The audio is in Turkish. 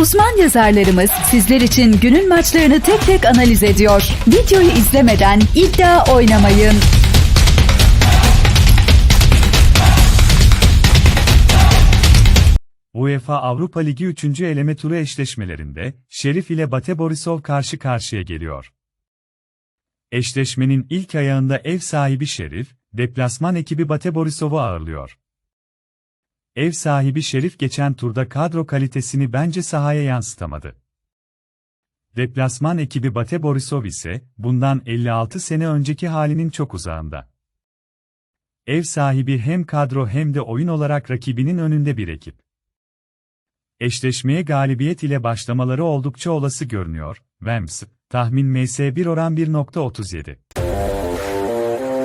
Uzman yazarlarımız sizler için günün maçlarını tek tek analiz ediyor. Videoyu izlemeden iddia oynamayın. UEFA Avrupa Ligi 3. eleme turu eşleşmelerinde Şerif ile Bate Borisov karşı karşıya geliyor. Eşleşmenin ilk ayağında ev sahibi Şerif, deplasman ekibi Bate Borisov'u ağırlıyor. Ev sahibi Şerif geçen turda kadro kalitesini bence sahaya yansıtamadı. Deplasman ekibi Bate Borisov ise bundan 56 sene önceki halinin çok uzağında. Ev sahibi hem kadro hem de oyun olarak rakibinin önünde bir ekip. Eşleşmeye galibiyet ile başlamaları oldukça olası görünüyor. Vems, tahmin MS1 oran 1.37.